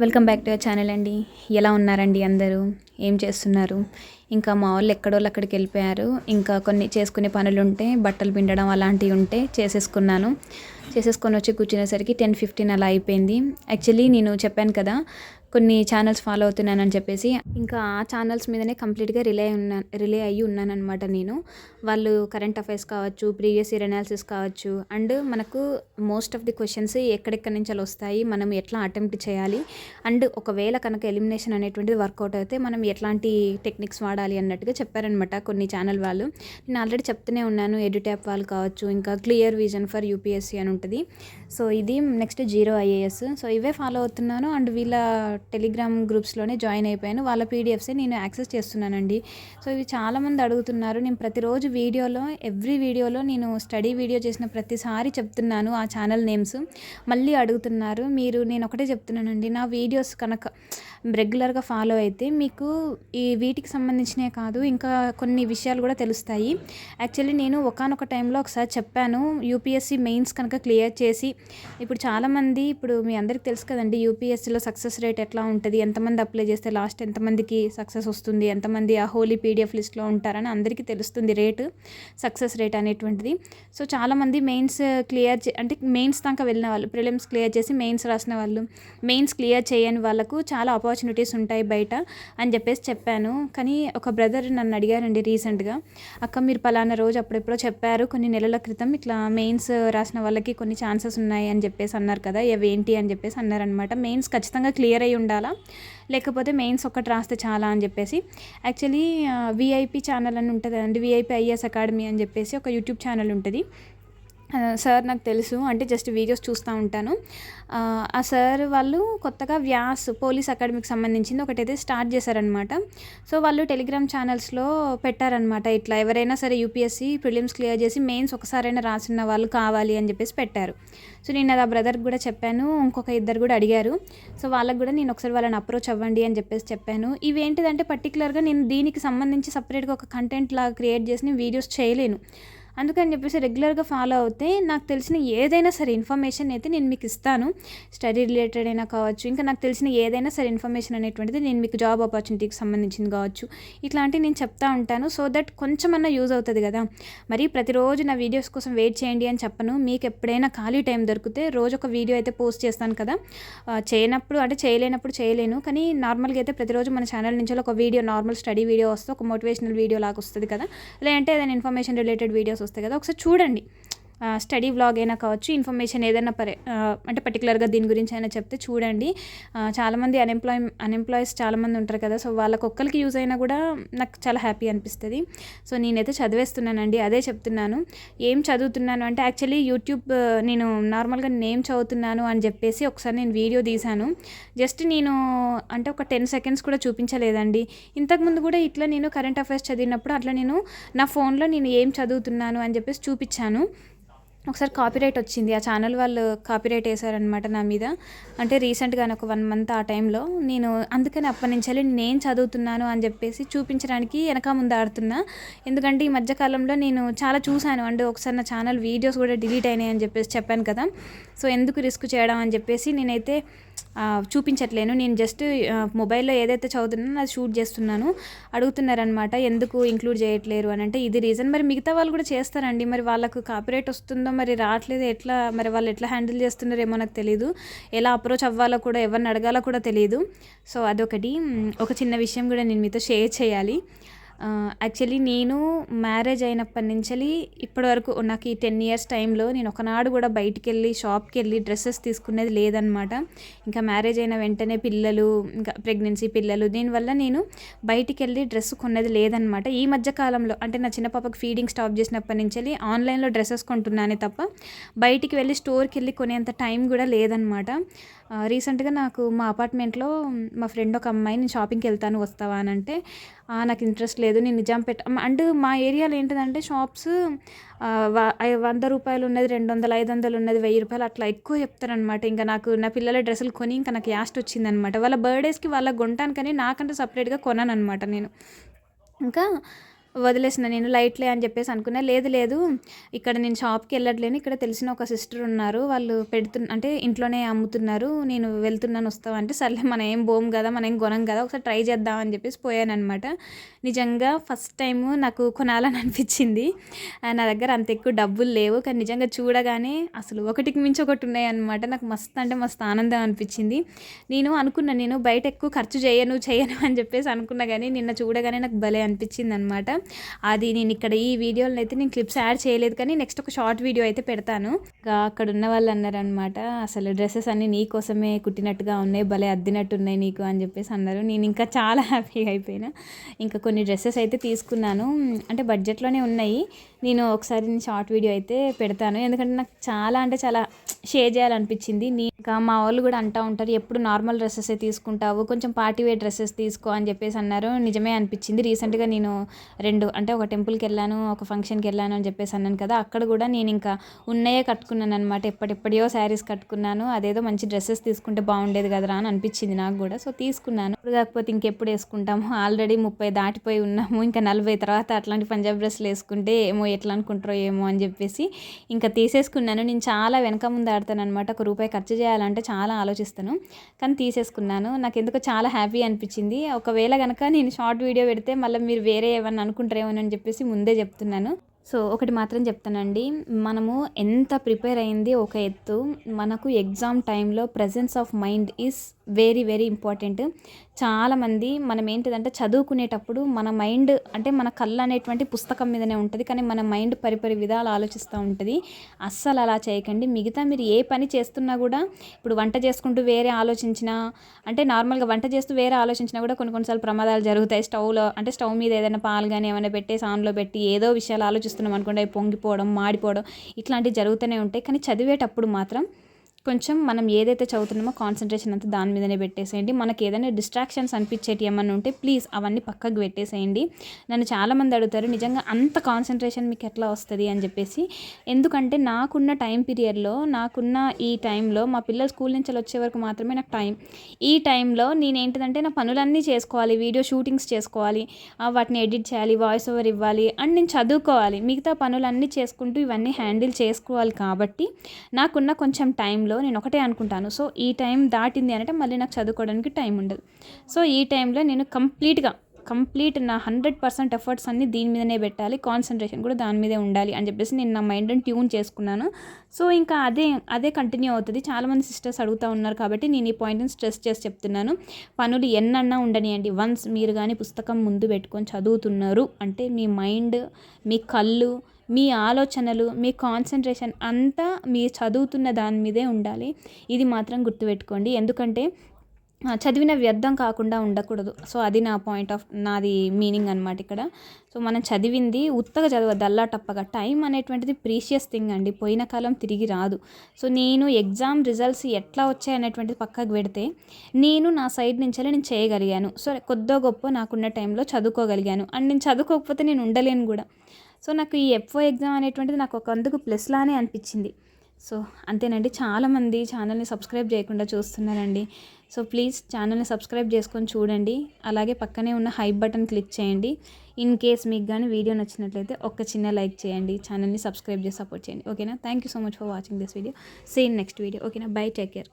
Welcome back to our channel అండి. ఎలా ఉన్నారండి అందరూ? ఏం చేస్తున్నారు? ఇంకా మా వాళ్ళు ఎక్కడోళ్ళు అక్కడికి వెళ్ళిపోయారు. ఇంకా కొన్ని చేసుకునే పనులు ఉంటే బట్టలు పిండడం అలాంటివి ఉంటే చేసేసుకున్నాను. చేసేసుకొని వచ్చి కూర్చునేసరికి టెన్ ఫిఫ్టీన్ అలా అయిపోయింది. యాక్చువల్లీ నేను చెప్పాను కదా కొన్ని ఛానల్స్ ఫాలో అవుతున్నానని చెప్పేసి ఇంకా ఆ ఛానల్స్ మీదనే కంప్లీట్గా రిలే ఉన్నా రిలే అయ్యి ఉన్నానమాట నేను. వాళ్ళు కరెంట్ అఫైర్స్ కావచ్చు ప్రీవియస్ ఇయర్ అనాలిసిస్ కావచ్చు అండ్ మనకు మోస్ట్ ఆఫ్ ది క్వశ్చన్స్ ఎక్కడెక్కడి నుంచి అలా వస్తాయి మనం ఎట్లా అటెంప్ట్ చేయాలి అండ్ ఒకవేళ కనుక ఎలిమినేషన్ అనేటువంటిది వర్కౌట్ అయితే మనం ఎట్లాంటి టెక్నిక్స్ వాడాలి అన్నట్టుగా చెప్పారనమాట కొన్ని ఛానల్ వాళ్ళు. నేను ఆల్రెడీ చెప్తూనే ఉన్నాను ఎడ్యుట్యాప్ వాళ్ళు కావచ్చు ఇంకా క్లియర్ విజన్ ఫర్ యూపీఎస్సీ అని ఉంటుంది. సో ఇది నెక్స్ట్ జీరో ఐఏఎస్. సో ఇవే ఫాలో అవుతున్నాను. అండ్ వీళ్ళ టెలిగ్రామ్ గ్రూప్స్లోనే జాయిన్ అయిపోయాను. వాళ్ళ పీడిఎఫ్సే నేను యాక్సెస్ చేస్తున్నానండి. సో ఇవి చాలామంది అడుగుతున్నారు. నేను ప్రతిరోజు వీడియోలో ఎవ్రీ వీడియోలో నేను స్టడీ వీడియో చేసిన ప్రతిసారి చెప్తున్నాను ఆ ఛానల్ నేమ్స్ మళ్ళీ అడుగుతున్నారు. మీరు నేను ఒకటే చెప్తున్నానండి. నా వీడియోస్ కనుక రెగ్యులర్గా ఫాలో అయితే మీకు ఈ వీటికి సంబంధించినవి కాదు ఇంకా కొన్ని విషయాలు కూడా తెలుస్తాయి. యాక్చువల్లీ నేను ఒకనొక టైంలో ఒకసారి చెప్పాను. యూపీఎస్సీ మెయిన్స్ కనుక క్లియర్ చేసి ఇప్పుడు చాలామంది ఇప్పుడు మీ అందరికీ తెలుసు కదండి యూపీఎస్సీలో సక్సెస్ రేట్ ఎట్లా ఉంటుంది? ఎంతమంది అప్లై చేస్తే లాస్ట్ ఎంతమందికి సక్సెస్ వస్తుంది? ఎంతమంది ఆ హోలీ పీడిఎఫ్ లిస్ట్లో ఉంటారని అందరికీ తెలుస్తుంది రేటు సక్సెస్ రేట్ అనేటువంటిది. సో చాలామంది మెయిన్స్ క్లియర్ చే అంటే మెయిన్స్ దాకా వెళ్ళిన వాళ్ళు ప్రిలిమ్స్ క్లియర్ చేసి మెయిన్స్ రాసిన వాళ్ళు మెయిన్స్ క్లియర్ చేయని వాళ్ళకు చాలా ఆపర్చునిటీస్ ఉంటాయి బయట అని చెప్పేసి చెప్పాను. కానీ ఒక బ్రదర్ నన్ను అడిగారండి రీసెంట్గా అక్క మీరు పలానా రోజు అప్పుడెప్పుడో చెప్పారు కొన్ని నెలల క్రితం ఇట్లా మెయిన్స్ రాసిన వాళ్ళకి కొన్ని ఛాన్సెస్ ఉన్నాయి అని చెప్పేసి అన్నారు కదా ఏంటి అని చెప్పేసి అన్నారనమాట మెయిన్స్ ఖచ్చితంగా క్లియర్ అయి ఉండాలా? లేకపోతే మెయిన్స్ ఒక్కటి రాస్తే చాలా అని చెప్పేసి. యాక్చువల్లీ విఐపి ఛానల్ అని ఉంటుంది అండి విఐపి ఐఎస్ అకాడమీ అని చెప్పేసి ఒక యూట్యూబ్ ఛానల్ ఉంటుంది. సార్ నాకు తెలుసు. అంటే జస్ట్ వీడియోస్ చూస్తూ ఉంటాను. ఆ సార్ వాళ్ళు కొత్తగా వ్యాస్ పోలీస్ అకాడమీకి సంబంధించింది ఒకటైతే స్టార్ట్ చేశారనమాట సో వాళ్ళు టెలిగ్రామ్ ఛానల్స్లో పెట్టారనమాట ఇట్లా ఎవరైనా సరే యూపీఎస్సీ ప్రిలిమ్స్ క్లియర్ చేసి మెయిన్స్ ఒకసారైనా రాసిన వాళ్ళు కావాలి అని చెప్పేసి పెట్టారు. సో నేను అది ఆ బ్రదర్కి కూడా చెప్పాను. ఇంకొక ఇద్దరు కూడా అడిగారు. సో వాళ్ళకి కూడా నేను ఒకసారి వాళ్ళని అప్రోచ్ అవ్వండి అని చెప్పేసి చెప్పాను. ఇవేంటిదంటే పర్టికులర్గా నేను దీనికి సంబంధించి సపరేట్గా ఒక కంటెంట్ లాగా క్రియేట్ చేసి వీడియోస్ చేయలేను. అందుకని చెప్పేసి రెగ్యులర్గా ఫాలో అవుతే నాకు తెలిసిన ఏదైనా సరే ఇన్ఫర్మేషన్ అయితే నేను మీకు ఇస్తాను. స్టడీ రిలేటెడ్ అయినా కావచ్చు ఇంకా నాకు తెలిసిన ఏదైనా సరే ఇన్ఫర్మేషన్ అనేటువంటిది నేను మీకు జాబ్ ఆపర్చునిటీకి సంబంధించింది కావచ్చు. ఇట్లాంటివి నేను చెప్తా ఉంటాను. సో దట్ కొంచెమన్నా యూజ్ అవుతుంది కదా. మరి ప్రతిరోజు నా వీడియోస్ కోసం వెయిట్ చేయండి అని చెప్పను. మీకు ఎప్పుడైనా ఖాళీ టైం దొరికితే రోజు ఒక వీడియో అయితే పోస్ట్ చేస్తాను కదా. చేయనప్పుడు అంటే చేయలేనప్పుడు చేయలేను. కానీ నార్మల్గా అయితే ప్రతిరోజు మన ఛానల్ నుంచి ఒక వీడియో నార్మల్ స్టడీ వీడియో వస్తే ఒక మోటివేషనల్ వీడియో లాగా వస్తుంది కదా. లేదంటే ఏదైనా ఇన్ఫర్మేషన్ రిలేటెడ్ వీడియోస్ వస్తాయి కదా ఒకసారి చూడండి. స్టడీ వ్లాగ్ అయినా కావచ్చు ఇన్ఫర్మేషన్ ఏదైనా పరే అంటే పర్టికులర్గా దీని గురించి అయినా చెప్తే చూడండి. చాలామంది అన్ఎంప్లాయ్ అన్ఎంప్లాయీస్ చాలామంది ఉంటారు కదా సో వాళ్ళకి ఒక్కరికి యూజ్ అయినా కూడా నాకు చాలా హ్యాపీ అనిపిస్తుంది. సో నేనైతే చదివేస్తున్నానండి అదే చెప్తున్నాను. ఏం చదువుతున్నాను అంటే యాక్చువల్లీ యూట్యూబ్ నేను నార్మల్గా నేమ్ చదువుతున్నాను అని చెప్పేసి ఒకసారి నేను వీడియో తీశాను. జస్ట్ నేను అంటే ఒక టెన్ సెకండ్స్ కూడా చూపించలేదండి. ఇంతకుముందు కూడా ఇట్లా నేను కరెంట్ అఫైర్స్ చదివినప్పుడు అట్లా నేను నా ఫోన్లో నేను ఏం చదువుతున్నాను అని చెప్పేసి చూపించాను. ఒకసారి కాపీరైట్ వచ్చింది. ఆ ఛానల్ వాళ్ళు కాపీరైట్ వేశారనమాట నా మీద. అంటే రీసెంట్గానే ఒక వన్ మంత్ ఆ టైంలో నేను అందుకని అప్పటి నుంచి నేను చదువుతున్నాను అని చెప్పేసి చూపించడానికి వెనక ముందు ఆడుతున్నా. ఎందుకంటే ఈ మధ్యకాలంలో నేను చాలా చూశాను. అంటే ఒకసారి నా ఛానల్ వీడియోస్ కూడా డిలీట్ అయినాయి అని చెప్పేసి చెప్పాను కదా. సో ఎందుకు రిస్క్ చేయడం అని చెప్పేసి నేనైతే చూపించట్లేను. నేను జస్ట్ మొబైల్లో ఏదైతే చదువుతున్నానో అది షూట్ చేస్తున్నాను. అడుగుతున్నారనమాట ఎందుకు ఇంక్లూడ్ చేయట్లేరు అని అంటే ఇది రీజన్. మరి మిగతా వాళ్ళు కూడా చేస్తారండి. మరి వాళ్ళకు కాపీరైట్ వస్తుందో మరి రావట్లేదు. ఎట్లా మరి వాళ్ళు ఎట్లా హ్యాండిల్ చేస్తున్నారేమో నాకు తెలియదు ఎలా అప్రోచ్ అవ్వాలో కూడా ఎవరిని అడగాలో కూడా తెలియదు సో అదొకటి. ఒక చిన్న విషయం కూడా నేను మీతో షేర్ చేయాలి. యాక్చువల్లీ నేను మ్యారేజ్ అయినప్పటి నుంచి ఇప్పటి వరకు నాకు ఈ టెన్ ఇయర్స్ టైంలో నేను ఒకనాడు కూడా బయటికి వెళ్ళి షాప్కి వెళ్ళి డ్రెస్సెస్ తీసుకునేది లేదనమాట ఇంకా మ్యారేజ్ అయిన వెంటనే పిల్లలు ఇంకా ప్రెగ్నెన్సీ పిల్లలు దీనివల్ల నేను బయటికి వెళ్ళి డ్రెస్ కొన్నది లేదనమాట ఈ మధ్య కాలంలో అంటే నా చిన్న పాపకు ఫీడింగ్ స్టాప్ చేసినప్పటి నుంచి ఆన్లైన్లో డ్రెస్సెస్ కొంటున్నానే తప్ప బయటికి వెళ్ళి స్టోర్కి వెళ్ళి కొనేంత టైం కూడా లేదనమాట రీసెంట్గా నాకు మా అపార్ట్మెంట్లో మా ఫ్రెండ్ ఒక అమ్మాయి నేను షాపింగ్కి వెళ్తాను వస్తావా? అని అంటే నాకు ఇంట్రెస్ట్ లేదు నేను నిజాం పెట్ట అండ్ మా ఏరియాలో ఏంటిదంటే షాప్స్ వంద రూపాయలు ఉన్నది రెండు వందలు ఐదు వందలు ఉన్నది వెయ్యి రూపాయలు అట్లా ఎక్కువ చెప్తారనమాట ఇంకా నాకు నా పిల్లల డ్రెస్సులు కొని ఇంకా నాకు యాస్ట్ వచ్చిందనమాట వాళ్ళ బర్త్డేస్కి వాళ్ళ కొంటాను కానీ నాకంటే సపరేట్గా కొనాను అనమాట నేను. ఇంకా వదిలేసిన నేను లైట్లే అని చెప్పేసి అనుకున్నా. లేదు లేదు. ఇక్కడ నేను షాప్కి వెళ్ళట్లేను. ఇక్కడ తెలిసిన ఒక సిస్టర్ ఉన్నారు. వాళ్ళు పెడుతున్న అంటే ఇంట్లోనే అమ్ముతున్నారు. నేను వెళ్తున్నాను వస్తావా అంటే సర్లే మనం ఏం బోమ్ కదా మనం ఏం కొనం కదా ఒకసారి ట్రై చేద్దాం అని చెప్పేసి పోయానమాట నిజంగా ఫస్ట్ టైము నాకు కొనాలని అనిపించింది. నా దగ్గర అంత ఎక్కువ డబ్బులు లేవు. కానీ నిజంగా చూడగానే అసలు ఒకటికి మించి ఒకటి ఉన్నాయన్నమాట. నాకు మస్తు అంటే మస్తు ఆనందం అనిపించింది. నేను అనుకున్నా నేను బయట ఎక్కువ ఖర్చు చేయను చేయను అని చెప్పేసి అనుకున్నా. కానీ నిన్న చూడగానే నాకు భలే అనిపించింది అనమాట అది నేను ఇక్కడ ఈ వీడియోలో అయితే నేను క్లిప్స్ యాడ్ చేయలేదు కానీ నెక్స్ట్ ఒక షార్ట్ వీడియో అయితే పెడతాను. ఇంకా అక్కడ ఉన్న వాళ్ళు అన్నారనమాట అసలు డ్రెస్సెస్ అన్నీ నీ కోసమే కుట్టినట్టుగా ఉన్నాయి భలే అద్దినట్టు ఉన్నాయి నీకు అని చెప్పేసి అన్నారు. నేను ఇంకా చాలా హ్యాపీగా అయిపోయినా. ఇంకా కొన్ని డ్రెస్సెస్ అయితే తీసుకున్నాను. అంటే బడ్జెట్లోనే ఉన్నాయి. నేను ఒకసారి నేను షార్ట్ వీడియో అయితే పెడతాను. ఎందుకంటే నాకు చాలా అంటే చాలా షేర్ చేయాలనిపించింది. నీ ఇంకా మా వాళ్ళు కూడా అంటూ ఉంటారు ఎప్పుడు నార్మల్ డ్రెస్సెస్ తీసుకుంటావు? కొంచెం పార్టీ వేర్ డ్రెస్సెస్ తీసుకో అని చెప్పేసి అన్నారు. నిజమే అనిపించింది. రీసెంట్గా నేను రెండు అంటే ఒక టెంపుల్కి వెళ్ళాను ఒక ఫంక్షన్కి వెళ్ళాను అని చెప్పేసి అన్నాను కదా అక్కడ కూడా నేను ఇంకా ఉన్నాయే కట్టుకున్నాను అనమాట ఎప్పటిప్పటియో శారీస్ కట్టుకున్నాను అదేదో మంచి డ్రెస్సెస్ తీసుకుంటే బాగుండేది కదరా అని అనిపించింది నాకు కూడా. సో తీసుకున్నాను. ఇప్పుడు కాకపోతే ఇంకెప్పుడు వేసుకుంటాము? ఆల్రెడీ ముప్పై దాటిపోయి ఉన్నాము. ఇంకా నలభై తర్వాత అట్లాంటి పంజాబ్ డ్రెస్సులు వేసుకుంటే ఏమో ఎట్లా అనుకుంటారో ఏమో అని చెప్పేసి ఇంకా తీసేసుకున్నాను. నేను చాలా వెనక ముందు ఆడతాను అనమాట ఒక రూపాయి ఖర్చు చేయాలంటే చాలా ఆలోచిస్తాను. కానీ తీసేసుకున్నాను. నాకు ఎందుకో చాలా హ్యాపీ అనిపించింది. ఒకవేళ కనుక నేను షార్ట్ వీడియో పెడితే మళ్ళీ మీరు వేరే ఏమన్నా అనుకుంటారేమో అని చెప్పేసి ముందే చెప్తున్నాను. సో ఒకటి మాత్రం చెప్తానండి. మనము ఎంత ప్రిపేర్ అయింది ఒక ఎత్తు మనకు ఎగ్జామ్ టైంలో presence of mind is very very important. చాలామంది మనం ఏంటిదంటే చదువుకునేటప్పుడు మన మైండ్ అంటే మన కళ్ళు అనేటువంటి పుస్తకం మీదనే ఉంటుంది కానీ మన మైండ్ పరిపరి విధాలు ఆలోచిస్తూ ఉంటుంది. అస్సలు అలా చేయకండి. మిగతా మీరు ఏ పని చేస్తున్నా కూడా ఇప్పుడు వంట చేసుకుంటూ వేరే ఆలోచించినా అంటే నార్మల్గా వంట చేస్తూ వేరే ఆలోచించినా కూడా కొన్ని కొన్నిసార్లు ప్రమాదాలు జరుగుతాయి. స్టవ్లో అంటే స్టవ్ మీద ఏదైనా పాలు కానీ ఏమైనా పెట్టేసి ఆన్లో పెట్టి ఏదో విషయాలు ఆలోచిస్తున్నాం అనుకోండి అవి పొంగిపోవడం మాడిపోవడం ఇట్లాంటివి జరుగుతూనే ఉంటాయి. కానీ చదివేటప్పుడు మాత్రం కొంచెం మనం ఏదైతే చదువుతున్నామో కాన్సన్ట్రేషన్ అంతా దాని మీదనే పెట్టేసేయండి. మనకి ఏదైనా డిస్ట్రాక్షన్స్ అనిపించేటి ఏమన్నా ఉంటే ప్లీజ్ అవన్నీ పక్కకు పెట్టేసేయండి. నన్ను చాలామంది అడుగుతారు నిజంగా అంత కాన్సన్ట్రేషన్ మీకు ఎట్లా వస్తుంది? అని చెప్పేసి. ఎందుకంటే నాకున్న టైం పీరియడ్లో నాకున్న ఈ టైంలో మా పిల్లలు స్కూల్ నుంచి వచ్చే వరకు మాత్రమే నాకు టైం. ఈ టైంలో నేను ఏంటిదంటే నా పనులన్నీ చేసుకోవాలి వీడియో షూటింగ్స్ చేసుకోవాలి వాటిని ఎడిట్ చేయాలి వాయిస్ ఓవర్ ఇవ్వాలి అండ్ నేను చదువుకోవాలి. మిగతా పనులన్నీ చేసుకుంటూ ఇవన్నీ హ్యాండిల్ చేసుకోవాలి కాబట్టి నాకున్న కొంచెం టైంలో నేను ఒకటే అనుకుంటాను. సో ఈ టైం దాటింది అంటే మళ్ళీ నాకు చదువుకోవడానికి టైం ఉండదు. సో ఈ టైంలో నేను కంప్లీట్గా కంప్లీట్ నా హండ్రెడ్ పర్సెంట్ ఎఫర్ట్స్ అన్ని దీని మీదనే పెట్టాలి. కాన్సన్ట్రేషన్ కూడా దాని మీదే ఉండాలి అని చెప్పేసి నేను నా మైండ్ని ట్యూన్ చేసుకున్నాను. సో ఇంకా అదే అదే కంటిన్యూ అవుతుంది. చాలామంది సిస్టర్స్ అడుగుతూ ఉన్నారు కాబట్టి నేను ఈ పాయింట్ని స్ట్రెస్ చేసి చెప్తున్నాను. పనులు ఎన్నన్నా ఉండనియండి. వన్స్ మీరు కానీ పుస్తకం ముందు పెట్టుకొని చదువుతున్నారు అంటే మీ మైండ్ మీ కళ్ళు మీ ఆలోచనలు మీ కాన్సన్ట్రేషన్ అంతా మీ చదువుతున్న దాని మీదే ఉండాలి. ఇది మాత్రం గుర్తుపెట్టుకోండి. ఎందుకంటే చదివిన వ్యర్థం కాకుండా ఉండకూడదు. సో అది నా పాయింట్ ఆఫ్ నాది మీనింగ్ అనమాట ఇక్కడ. సో మనం చదివింది ఉత్తగా చదవద్దు అల్లా టప్పగా టైం అనేటువంటిది ప్రీషియస్ థింగ్ అండి. పోయిన కాలం తిరిగి రాదు. సో నేను ఎగ్జామ్ రిజల్ట్స్ ఎట్లా వచ్చాయి అనేటువంటిది పక్కకు పెడితే నేను నా సైడ్ నుంచే నేను చేయగలిగాను. సో కొద్దో గొప్ప నాకున్న టైంలో చదువుకోగలిగాను. అండ్ నేను చదువుకోకపోతే నేను ఉండలేను కూడా. సో నాకు ఈ ఎఫ్ఓ ఎగ్జామ్ అనేటువంటిది నాకు ఒక అందుకు ప్లస్ లానే అనిపించింది. సో అంతేనండి చాలామంది ఛానల్ని సబ్స్క్రైబ్ చేయకుండా చూస్తున్నారండి. సో ప్లీజ్ ఛానల్ని సబ్స్క్రైబ్ చేసుకొని చూడండి. అలాగే పక్కనే ఉన్న హై బటన్ క్లిక్ చేయండి. ఇన్ కేస్ మీకు కానీ వీడియో నచ్చినట్లయితే ఒక చిన్న లైక్ చేయండి. ఛానల్ని సబ్స్క్రైబ్ చేసి సపోర్ట్ చేయండి. ఓకేనా thank you so much for watching this video same next video ఓకేనా బై టేక్ కేర్